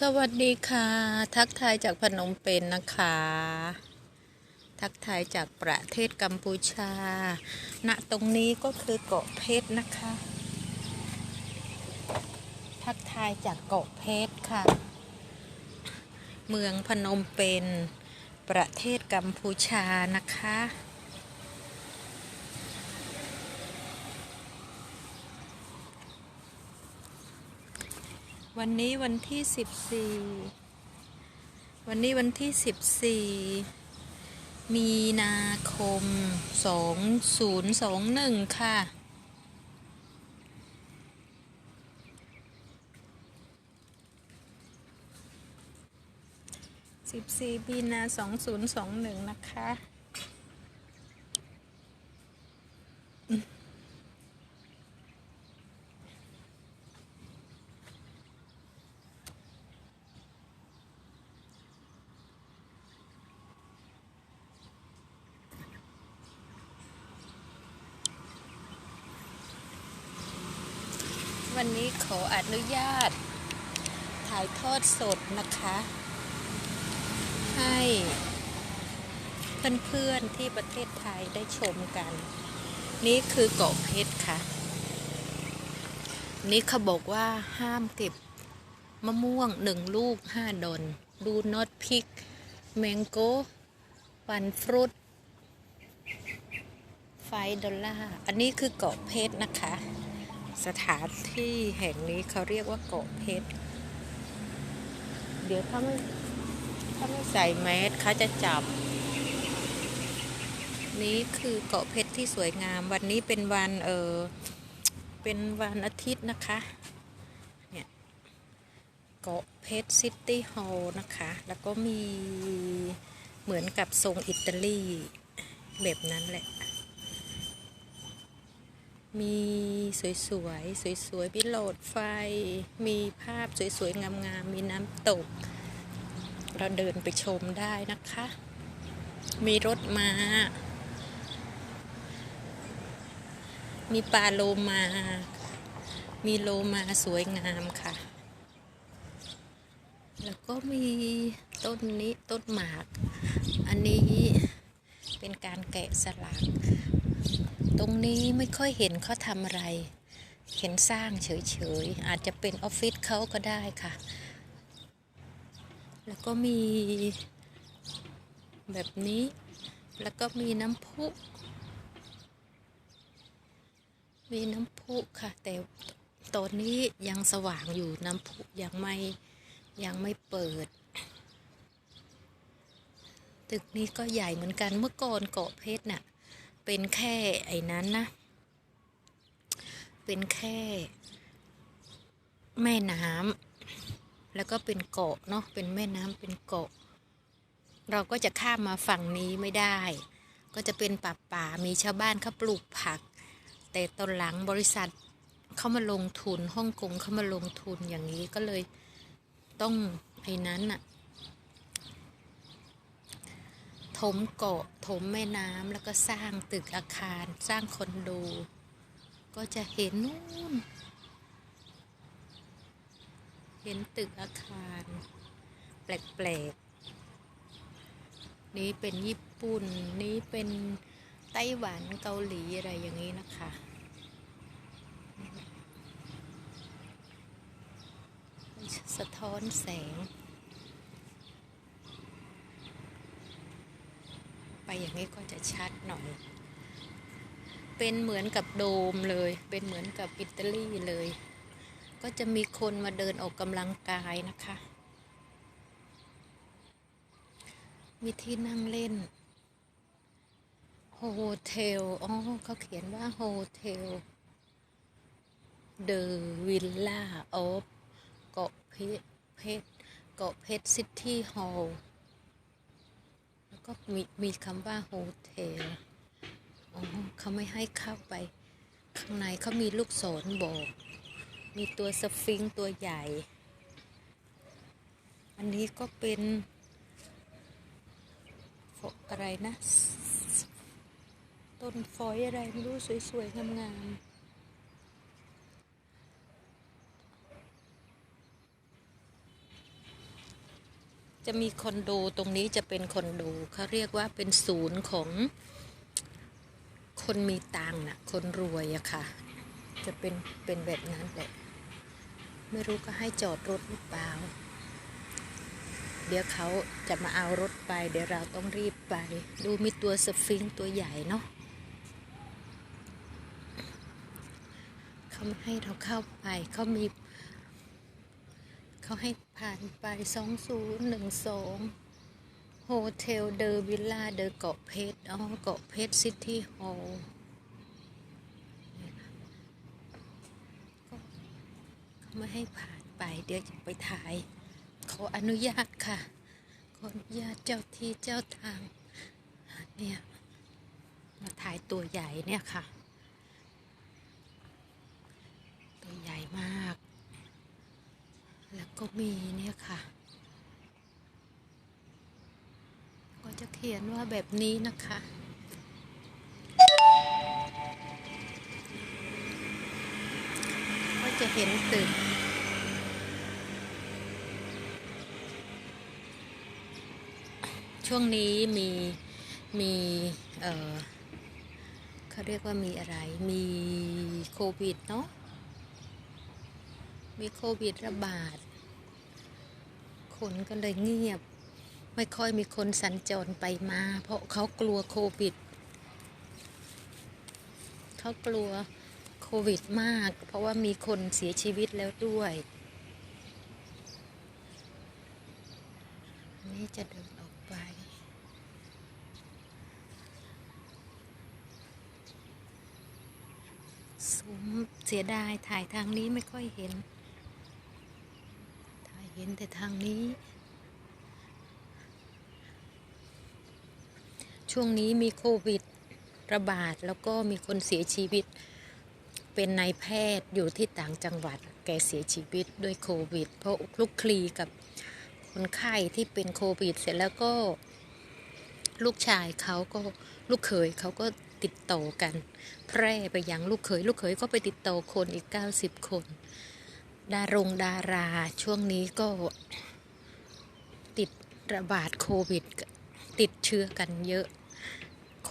สวัสดีค่ะ ทักทายจากพนมเปญนนะคะ ทักทายจากประเทศกัมพูชา ณตรงนี้ก็คือเกาะเพชรนะคะ ทักทายจากเกาะเพชรค่ะ เมืองพนมเปญประเทศกัมพูชานะคะ วันนี้วันที่สิบสี่วันนี้วันที่สิบสี่มีนาคมสองศูนย์สองหนึ่งค่ะ สิบสี่มีนาสองศูนย์สองหนึ่งนะคะ วันนี้ขออนุญาต ถ่ายทอดสดนะคะ ให้เพื่อนๆที่ประเทศไทยได้ชมกัน นี่คือเกาะเพชรค่ะ นี่เขาบอกว่าห้ามเก็บมะม่วงหนึ่งลูกห้าดอนดูนอตพิกแมงโก้วันฟรุตไฟดอลล่าอันนี้คือเกาะเพชรนะคะ สถานที่แห่งนี้เขาเรียกว่าเกาะเพชร เดี๋ยวถ้าไม่ถ้าไม่ใส่แมสเขาจะจับ นี้คือเกาะเพชรที่สวยงาม วันนี้เป็นวันเออเป็นวันอาทิตย์นะคะ เนี่ยเกาะเพชรซิตี้ฮอลล์นะคะ แล้วก็มีเหมือนกับทรงอิตาลีแบบนั้นแหละ มีสวยๆ สวยๆมีโหลดไฟ มีภาพสวยๆ งามๆ มีน้ำตก เราเดินไปชมได้นะคะ มีรถมา้า มีปลาโลมา มีโลมาสวยงามค่ะ แล้วก็มีต้นนี้ต้นหมาก อันนี้เป็นการแกะสลัก ตรงนี้ไม่ค่อยเห็นเขาทำอะไร เห็นสร้างเฉยๆ อาจจะเป็นออฟฟิศเขาก็ได้ค่ะ แล้วก็มี แบบนี้ แล้วก็มีน้ำพุ มีน้ำพุค่ะ แต่ตอนนี้ยังสว่างอยู่น้ำพุยังไม่ยังไม่เปิด ตึกนี้ก็ใหญ่เหมือนกันเมื่อก่อนเกาะเพชรน่ะ เป็นแค่ไอ้นั้นนะ เป็นแค่ แม่น้ำแล้วก็เป็นเกาะเนาะเป็นแม่น้ำเป็นเกาะ เราก็จะข้ามมาฝั่งนี้ไม่ได้ ก็จะเป็นป่าป่ามีชาวบ้านเขาปลูกผัก แต่ตอนหลังบริษัทเขามาลงทุนฮ่องกงเขามาลงทุนอย่างนี้ก็เลยต้องไอ้นั้นน่ะ ถมเกาะถมแม่น้ำแล้วก็สร้างตึกอาคารสร้างคอนโด ก็จะเห็นนู่น เห็นตึกอาคาร แปลกๆ นี้เป็นญี่ปุ่น นี้เป็นไต้หวันเกาหลีอะไรอย่างนี้นะคะสะท้อนแสง ไป อย่างนี้ก็จะชัดหน่อย เป็นเหมือนกับโดมเลย เป็นเหมือนกับอิตาลีเลย ก็จะมีคนมาเดินออกกำลังกายนะคะ มีที่นั่งเล่นโฮเทลอ๋อเขาเขียนว่าโฮเทลเดอะวิลล่าออฟเกาะเพชรเกาะเพชรซิตี้ฮอลล์ ก็มีมีคำว่าโฮเทลอ๋อเขาไม่ให้เข้าไป ข้างในเขามีลูกศรบอก มีตัวสฟิงค์ตัวใหญ่ อันนี้ก็เป็นอะไรนะ ต้นฟอยอะไรไม่รู้สวยๆงามๆ จะมีคอนโดตรงนี้จะเป็นคอนโดเขาเรียกว่าเป็นศูนย์ของคนมีตังค์น่ะคนรวยอะค่ะ จะเป็นเป็นแบบนั้นแหละ ไม่รู้ก็ให้จอดรถหรือเปล่า เดี๋ยวเขาจะมาเอารถไป เดี๋ยวเราต้องรีบไป ดูมีตัวสฟิงค์ตัวใหญ่เนาะเขาไม่ให้เราเข้าไปเขามี เขาให้ผ่านไป 2012โฮเทลเดอวิลล่าเดอเกาะเพชรอ๋อเกาะเพชรซิตี้ฮอลล์ไม่ให้ผ่านไป เดี๋ยวจะไปถ่าย ขออนุญาตค่ะ ขออนุญาตเจ้าที่เจ้าทาง เนี่ยมาถ่ายตัวใหญ่เนี่ยค่ะ ตัวใหญ่มาก แล้วก็มีเนี่ยค่ะ ก็จะเขียนว่าแบบนี้นะคะก็จะเห็นตึกช่วงนี้มีมีเออเขาเรียกว่ามีอะไร มีโควิดเนาะ มีโควิดระบาด คนก็เลยเงียบ ไม่ค่อยมีคนสัญจรไปมา เพราะเขากลัวโควิด เขากลัวโควิดมาก เพราะว่ามีคนเสียชีวิตแล้วด้วย นี้จะเดินออกไปสมเสียดายถ่ายทางนี้ไม่ค่อยเห็น เห็นแต่ทางนี้ ช่วงนี้มีโควิดระบาดแล้วก็มีคนเสียชีวิต เป็นนายแพทย์อยู่ที่ต่างจังหวัด แกเสียชีวิตด้วยโควิด เพราะคลุกคลีกับคนไข้ที่เป็นโควิด เสร็จแล้วก็ ลูกชายเขาก็ลูกเขยเขาก็ติดต่อกัน แพร่ไปยังลูกเขย ลูกเขยก็ไปติดต่อคนอีก 90 คน ดารงดาราช่วงนี้ก็ติดระบาดโควิด ติดเชื้อกันเยอะ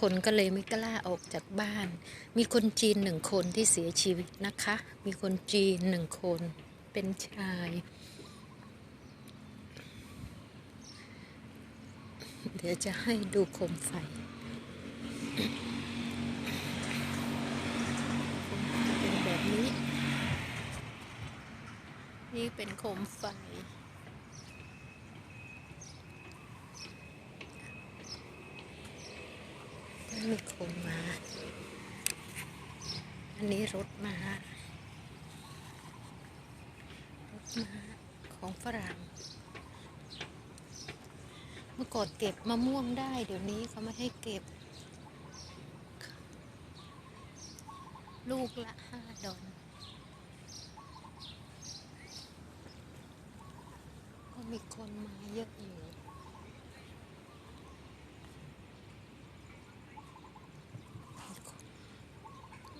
คนก็เลยไม่กล้าออกจากบ้าน มีคนจีนหนึ่งคนที่เสียชีวิตนะคะ มีคนจีนหนึ่งคนเป็นชาย เดี๋ยวจะให้ดูโคมไฟ จะเป็นแบบนี้ นี่เป็นโคมไฟ มีโคนมา อันนี้รถมา รถมาของฝรั่ง เมื่อก่อนเก็บมะม่วงได้ เดี๋ยวนี้เขาไม่ให้เก็บ ลูกละห้าดอลก็มีคนมาเยอะอยู่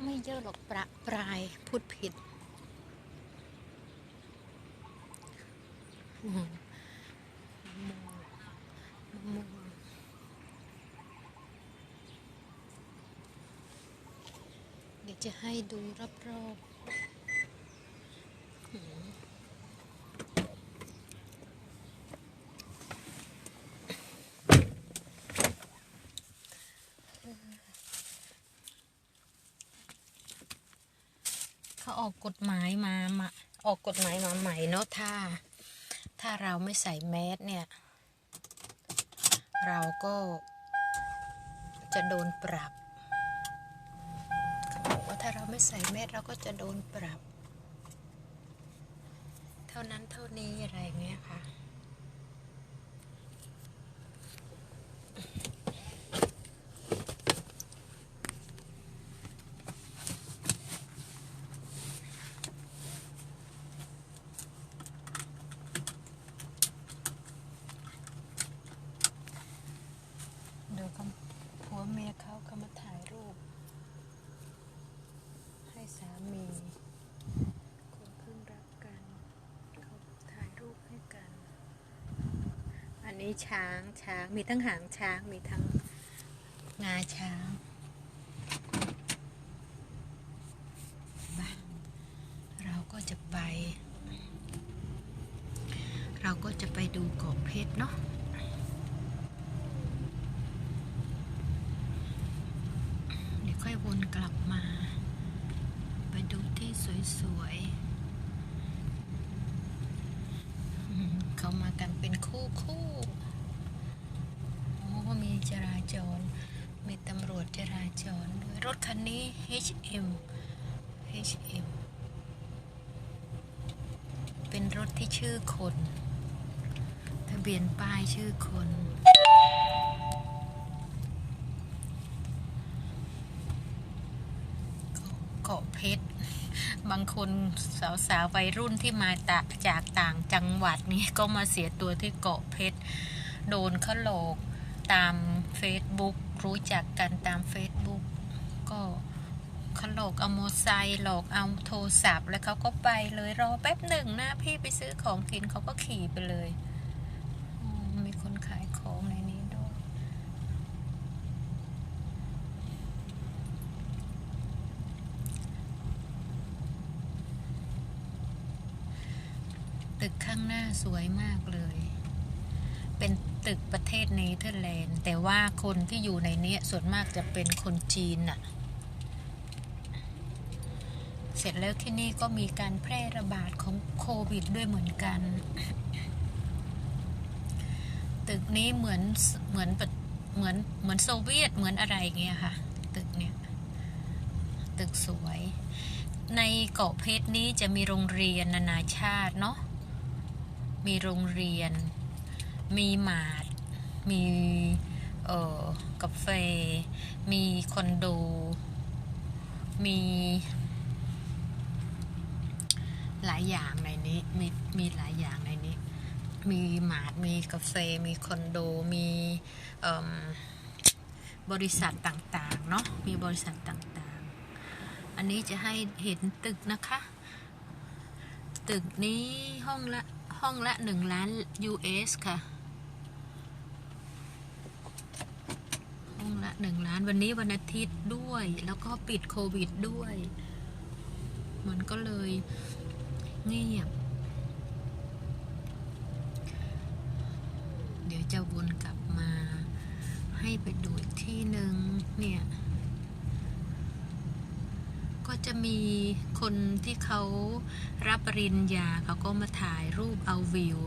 ไม่ เยอะหรอกประปรายพูดผิดมมะม่วงมะม่วงเดี๋ยวจะให้ดูรอบๆอืมเขาออ กฎหมายมามาออกกฎหมายมาใหม่เนาะถ้า ถ้าเราไม่ใส่แมสเนี่ย เราก็จะโดนปรับเขาบอกว่าถ้าเราไม่ใส่แมสเราก็จะโดนปรับ เท่านั้นเท่านี้อะไรเงี้ยค่ะ เดี๋ยวเขาผัวเมียเขาเขามาถ่ายรูป ให้สามี ค นี้ช้างช้างมีทั้งหางช้างมีทั้งงาช้างบ้าเราก็จะไป เราก็จะไปดูเกาะเพชรเนาะเดี๋ยวค่อยวนกลับมา ไปดูที่สวยๆอืมเขามากันเป็นคู่คู่โอ้มีจราจร มีตำรว จราจรด้วยรถคันนี้ HM HM เป็นรถที่ชื่อคน ทะเบียนป้ายชื่อคน เกาะเพชร บางคนสาวๆวัยรุ่นที่มาตะจากต่างจังหวัดนี่ก็มาเสียตัวที่เกาะเพชร โดนเขาหลอกตามเฟซบุ๊ก รู้จักกันตามเฟซบุ๊กก็เขาหลอกเอาโมไซค์หลอกเอาโทรศัพท์แล้วเขาก็ไปเลยรอแป๊บหนึ่งนะพี่ไปซื้อของกินเขาก็ขี่ไปเลยมีคนขายของในนี้ด้วยตึกข้างหน้าสวยมากเลย เป็นตึกประเทศเนเธอร์แลนด์แต่ว่าคนที่อยู่ในเนี้ยส่วนมากจะเป็นคนจีนน่ะ เสร็จแล้วที่นี่ก็มีการแพร่ระบาดของโควิดด้วยเหมือนกัน ตึกนี้เหมือนเหมือนเหมือนเหมือนโซเวียตเหมือนอะไรเงี้ยค่ะ ตึกเนี่ย ตึกสวย ในเกาะเพชรนี้จะมีโรงเรียนนานาชาติเนาะมีโรงเรียน มีหมาด มีเอ่อกาแฟ มีคอนโด มีหลายอย่างในนี้ มีมีหลายอย่างในนี้ มีหมาด มีกาแฟ มีคอนโด มีเอิ่มบริษัทต่างๆ เนาะ มีบริษัทต่างๆ อันนี้จะให้เห็นตึกนะคะ ตึกนี้ห้องละห้องละหนึ่งล้าน US ค่ะ ห้องละหนึ่งล้านวันนี้วันอาทิตย์ด้วย แล้วก็ปิดโควิดด้วย มันก็เลยเงียบ เดี๋ยวจะวนกลับมา ให้ไปดูอีกที่หนึ่งเนี่ย ก็จะมีคนที่เขารับปริญญาเขาก็มาถ่ายรูปเอาวิว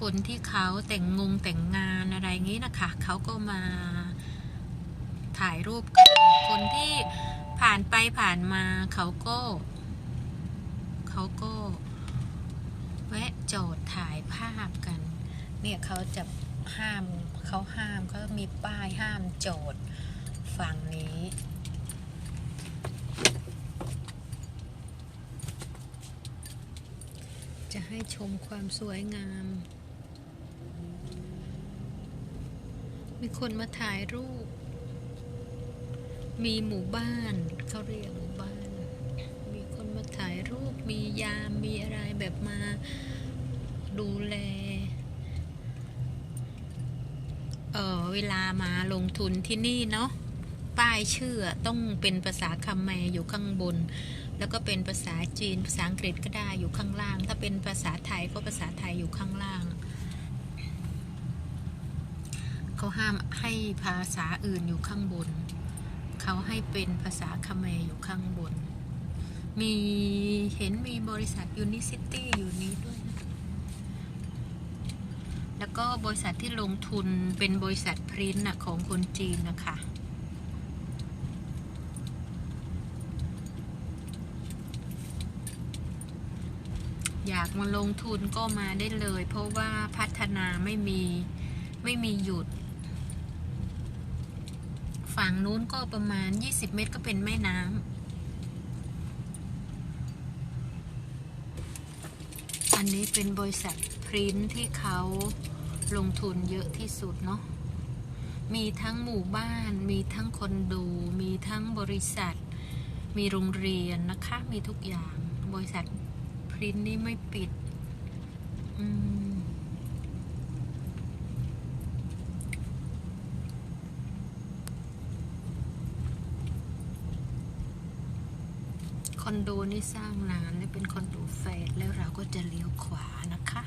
คนที่เขาแต่งงงแต่งงานอะไรงี้นะคะ เขาก็มา ถ่ายรูปกันคนที่ผ่านไปผ่านมาเขาก็เขาก็แวะจอดถ่ายภาพกัน เนี่ยเขาจะห้ามเขาห้ามเขามีป้ายห้ามจอดฝั่งนี้ จะให้ชมความสวยงาม มีคนมาถ่ายรูป มีหมู่บ้านเขาเรียกหมู่บ้าน มีคนมาถ่ายรูปมียามมีอะไรแบบมาดูแลเออเวลามาลงทุนที่นี่เนาะป้ายชื่อต้องเป็นภาษาคำแมอยู่ข้างบน แล้วก็เป็นภาษาจีนภาษาอังกฤษก็ได้อยู่ข้างล่าง ถ้าเป็นภาษาไทยก็ภาษาไทยอยู่ข้างล่างเขาห้ามให้ภาษาอื่นอยู่ข้างบน เขาให้เป็นภาษาคำแมอยู่ข้างบน มีเห็นมีบริษัทยูนิซิตี้อยู่นี้ด้วยนะแล้วก็บริษัทที่ลงทุนเป็นบริษัทพรินท์นะของคนจีนนะคะอยากมาลงทุนก็มาได้เลย เพราะว่าพัฒนาไม่มีไม่มีหยุด ฝั่งนู้นก็ประมาณ 20 เมตรก็เป็นแม่น้ำ อันนี้เป็นบริษัทพรินท์ที่เขาลงทุนเยอะที่สุดเนาะ มีทั้งหมู่บ้าน มีทั้งคอนโด มีทั้งบริษัท มีโรงเรียนนะคะ มีทุกอย่าง บริษัทพรินท์นี่ไม่ปิด อืม อนโดนี่สร้างนานและเป็นคอนโดแฟดแล้วเราก็จะเลี้ยวขวานะคะ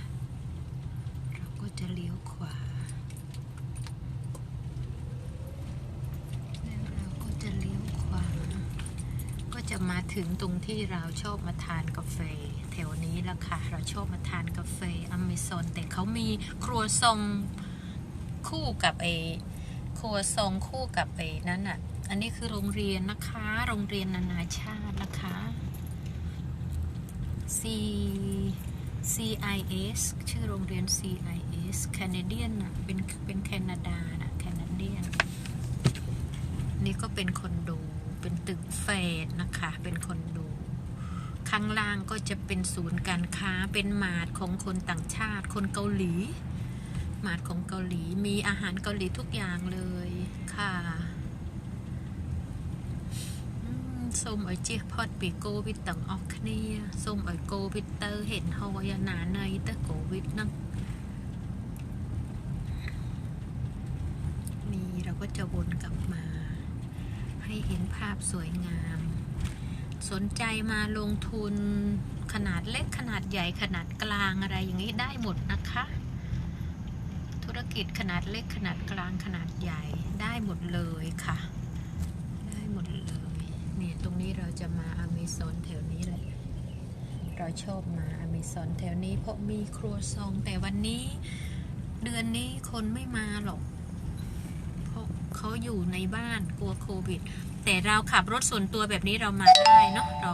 เราก็จะเลี้ยวขวา แล้วเราก็จะเลี้ยวขวา ก็จะมาถึงตรงที่เราชอบมาทานกาแฟแถวนี้แล้วค่ะ เราชอบมาทานกาแฟอเมซอนแต่เขามีครัวซองคู่กับไอครัวซองคู่กับไอนั่นอะอันนี้คือโรงเรียนนะคะ โรงเรียนนานาชาตินะคะ C CIS ชื่อโรงเรียน CIS Canadian นะเป็นเป็นแคนาดานะแคนาเดียน นี่ก็เป็นคอนโด เป็นตึกแฝดนะคะ เป็นคอนโด ข้างล่างก็จะเป็นศูนย์การค้า เป็นมาร์ทของคนต่างชาติ คนเกาหลี มาร์ทของเกาหลี มีอาหารเกาหลีทุกอย่างเลยค่ะ อืมส้มเอ๋ยเจี๊ยพอดปีโกวิดต่างออกเนี่ยส้มเอ๋ยโกวิดเตอร์เห็นฮอยหนาในเตอร์โกวิดนั่งมีเราก็จะวนกลับมา ให้เห็นภาพสวยงาม สนใจมาลงทุนขนาดเล็กขนาดใหญ่ขนาดกลางอะไรอย่างนี้ได้หมดนะคะ ธุรกิจขนาดเล็กขนาดกลางขนาดใหญ่ได้หมดเลยค่ะ ได้หมดเลยเนี้เราจะมาอเมซอนแถวนี้แหละ เราชอบมาอเมซอนแถวนี้เพราะมีครัวซองแต่วันนี้ เดือนนี้คนไม่มาหรอก เพราะเขาอยู่ในบ้านกลัวโควิด แต่เราขับรถส่วนตัวแบบนี้เรามาได้เนาะเรา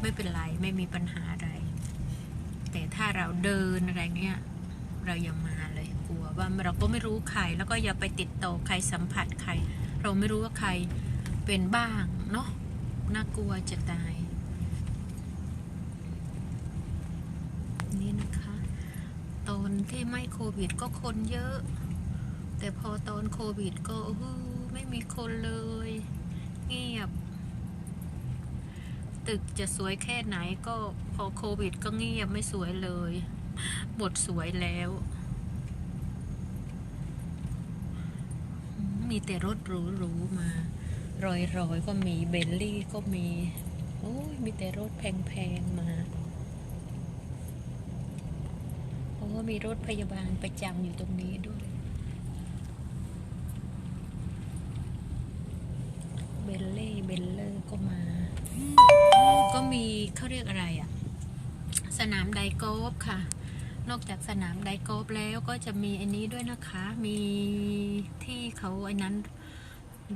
ไม่เป็นไรไม่มีปัญหาอะไร แต่ถ้าเราเดินอะไรเงี้ยเราอย่ามาเลยกลัวว่าเราก็ไม่รู้ใคร แล้วก็อย่าไปติดต่อใครสัมผัสใคร เราไม่รู้ว่าใครเป็นบ้างเนาะ น่ากลัวจะตาย นี่นะคะ ตอนที่ไม่โควิดก็คนเยอะ แต่พอตอนโควิดก็ไม่มีคนเลย เงียบ ตึกจะสวยแค่ไหนก็พอโควิดก็เงียบไม่สวยเลยหมดสวยแล้วมีแต่รถหรูๆมา รอยๆก็มีเบลลี่ก็มีโอ้ยมีแต่รถแพงๆมาโอ้มีรถพยาบาลประจำอยู่ตรงนี้ด้วยเบลเล่เบลเลอร์ก็มา ก็มีเขาเรียกอะไรอะสนามไดโกฟค่ะ นอกจากสนามไดโกฟแล้วก็จะมีอันนี้ด้วยนะคะ มีที่เขาไอ้นั้น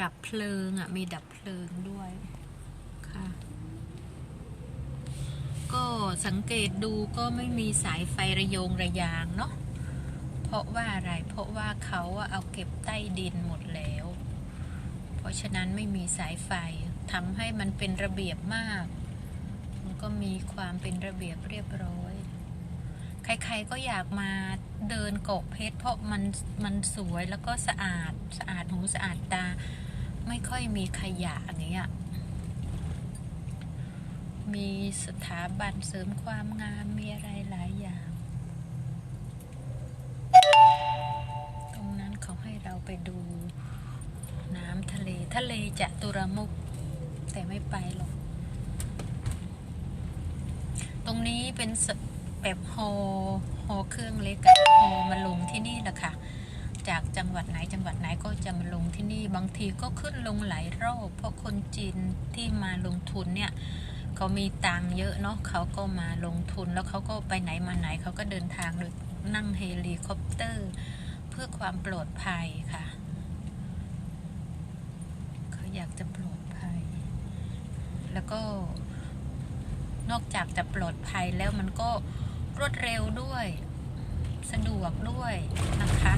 ดับเพลิงอะ มีดับเพลิงด้วยค่ะ ก็สังเกตดูก็ไม่มีสายไฟระยงระยางเนาะเพราะว่าอะไร เพราะว่าเขาเอาเก็บใต้ดินหมดแล้ว เพราะฉะนั้นไม่มีสายไฟทำให้มันเป็นระเบียบมาก มันก็มีความเป็นระเบียบเรียบร้อย ใครๆก็อยากมาเดินโกกเพชร เพราะมันมันสวยแล้วก็สะอาดสะอาดหูสะอาดตา ไม่ค่อยมีขยะอย่างเงี้ยมีสถาบันเสริมความงามมีอะไรหลายอย่าง ตรงนั้นเขาให้เราไปดูน้ำทะเลทะเลจะตุรมุก แต่ไม่ไปหรอก ตรงนี้เป็นส แบบฮอฮเครื่องเล็กอะฮมาลงที่นี่แหละค่ะจากจังหวัดไหนจังหวัดไหนก็จะมาลงที่นี่ บางทีก็ขึ้นลงหลายรอบเพราะคนจีนที่มาลงทุนเนี่ยเขามีตังเยอะเนาะเขาก็มาลงทุนแล้วเขาก็ไปไหนมาไหนเขาก็เดินทางโดยนั่งเฮลิคอปเตอร์ เพื่อความปลอดภัยค่ะ เขาอยากจะปลอดภัย แล้วก็นอกจากจะปลอดภัยแล้วมันก็ รวดเร็วด้วย สะดวกด้วยนะคะ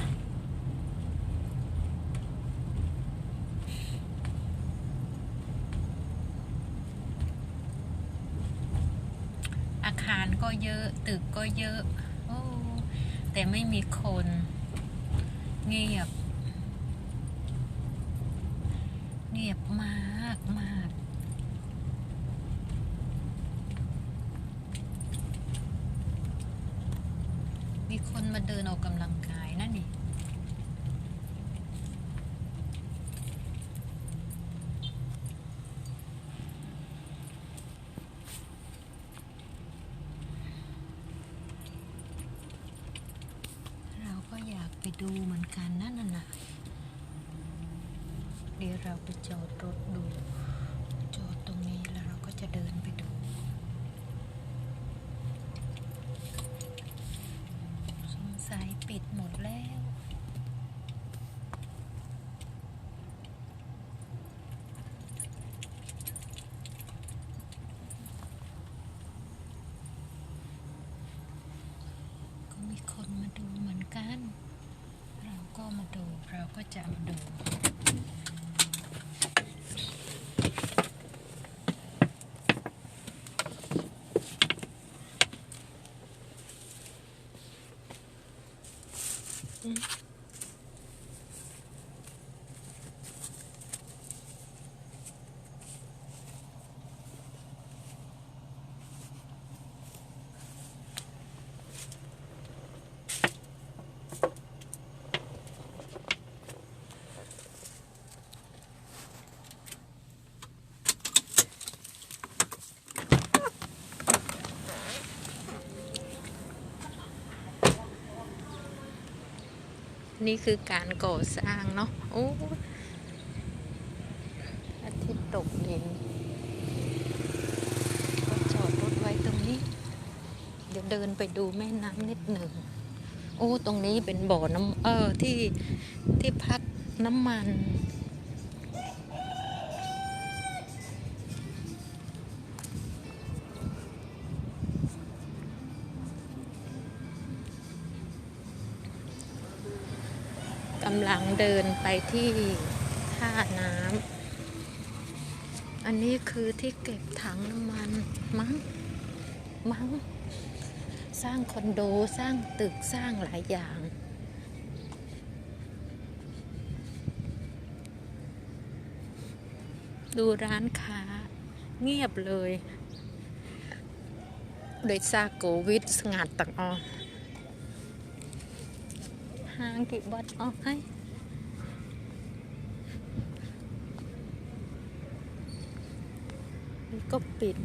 อาคารก็เยอะตึกก็เยอะโอ้แต่ไม่มีคนเงียบ เงียบมากมาก มาเดินออกกำลังกายนั่นนี่เราก็อยากไปดูเหมือนกันนั่นน่ะเดี๋ยวเราไปจอดรถดู จอดตรงนี้แล้วเราก็จะเดินไป ปิดหมดแล้ว ก็มีคนมาดูเหมือนกัน เราก็มาดู เราก็จะมาดู นี่คือการก่อสร้างเนาะโอ้ยอาทิตย์ตกเย็นก็จอดรถไว้ตรงนี้ เดี๋ยวเดินไปดูแม่น้ำนิดหนึ่งโอ้ ตรงนี้เป็นบ่อน้ำเออที่ที่พักน้ำมันำลังเดินไปที่ท่าน้ำ อันนี้คือที่เก็บถังน้ำมัน มั้ง มั้ง สร้างคอนโด สร้างตึก สร้างหลายอย่างดูร้านค้า เงียบเลย โดยซาโกวิดสงัดตังออ หางกี่บาทออกให้ก็ปิด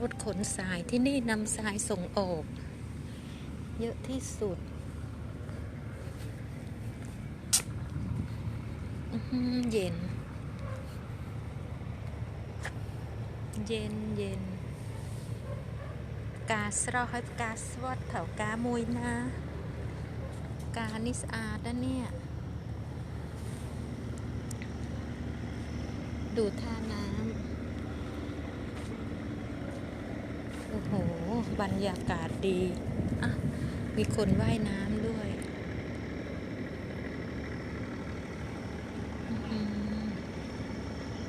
รถขนทรายที่นี่นำทรายส่งออก เยอะที่สุด เย็น เย็นเย็น กาสราให้กาสวัดแถวกามวยนะ การนิสอาดนะเนี่ย ดูท่าน้ำ โอ้โห บรรยากาศดี อะ มีคนว่ายน้ำด้วย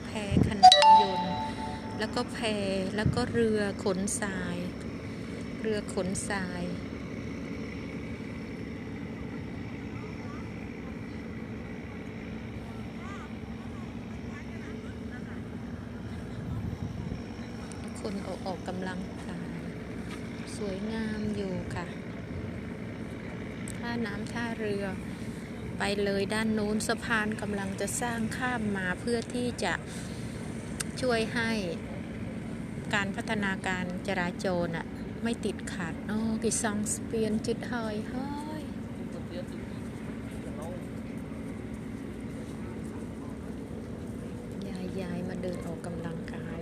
แพขนานยนต์ แล้วก็แพแล้วก็เรือขนทราย เรือขนทราย คนออกออกกำลังกาย สวยงามอยู่ค่ะ ท่าน้ำท่าเรือ ไปเลยด้านโน้นสะพานกำลังจะสร้างข้ามมาเพื่อที่จะช่วยให้การพัฒนาการจราจรอะไม่ติดขัดโอ้กิซองสเปียนจุดเฮยเฮ้ยยายมาเดินออกกำลังกาย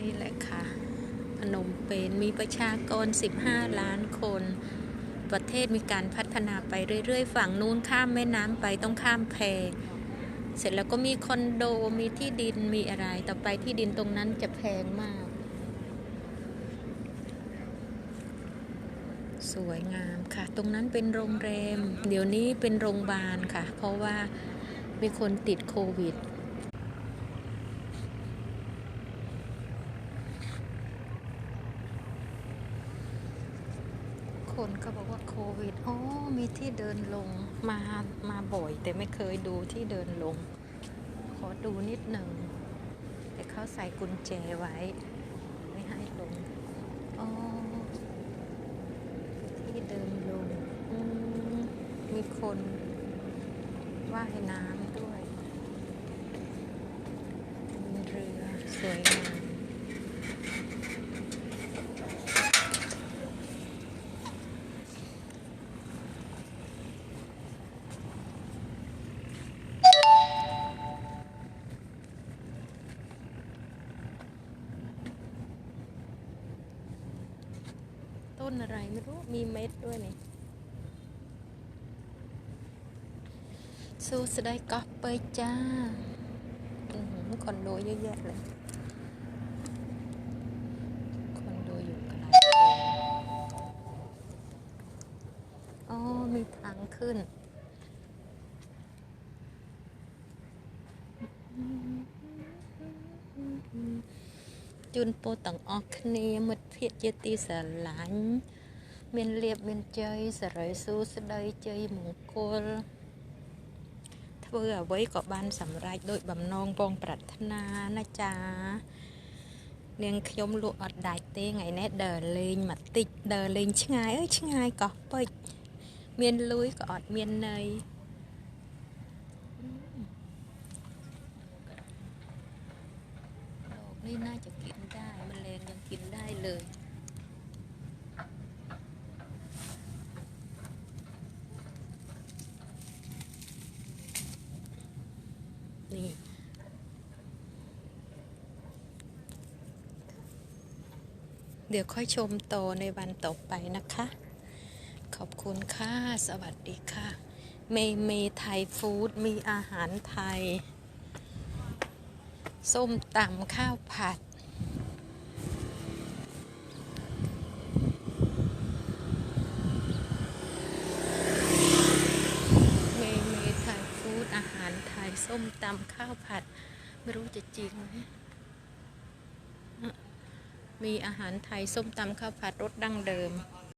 นี่แหละค่ะ พนมเประชากร 15 ล้านคน ประเทศมีการพัฒนาไปเรื่อยๆ ฝั่งนู้นข้ามแม่น้ำไปต้องข้ามแพ เสร็จแล้วก็มีคอนโดมีที่ดินมีอะไร ต่อไปที่ดินตรงนั้นจะแพงมาก สวยงามค่ะ ตรงนั้นเป็นโรงแรม เดี๋ยวนี้เป็นโรงพยาบาลค่ะ เพราะว่ามีคนติดโควิด คนก็บอกว่าโควิด โอ๋อมีที่เดินลงมามาบ่อย แต่ไม่เคยดูที่เดินลง ขอดูนิดหนึ่ง แต่เขาใส่กุญแจไว้ ไม่ให้ลงอ๋อที่เดินลงมมีคนว่ายน้ำ ต้นอะไรไม่รู้ มีเม็ดด้วยนี่ สู้สได้ก็ไปจ้าอื้อหือคอนโดเยอะแยะเลย คอนโดอยู่ไกลอ๋อ มีทางขึ้น ជូនពរទាំងអស់គ្នាមិត្ត ្ត ភាគជាទីស្រឡាញ់មានលៀបមានជ័យសរីសួស្តីជ័យមង្គលធ្វើអ្វីក៏បានសម្រេចដោយបំណងពងប្រាថ្នាណាចានាងខ្ញុំលក់អត់ដាច់ទេថ្ងៃនេះដើរលេងមកតិចដើរលេងឆ្ងាយអើយឆ្ងាយកោះពេជ្រមានលួយក៏អត់មានន័យលោកនេះណាចកៀនដែរ กินได้เลย นี่ เดี๋ยวค่อยชมโตในวันต่อไปนะคะ ขอบคุณค่ะ สวัสดีค่ะ เมเมไทยฟู้ด มีอาหารไทย ส้มตำข้าวผัด เมเมไทยฟู้ดอาหารไทย ส้มตำข้าวผัด ไม่รู้จะจริงไหมมีอาหารไทยส้มตำข้าวผัดรสดั้งเดิม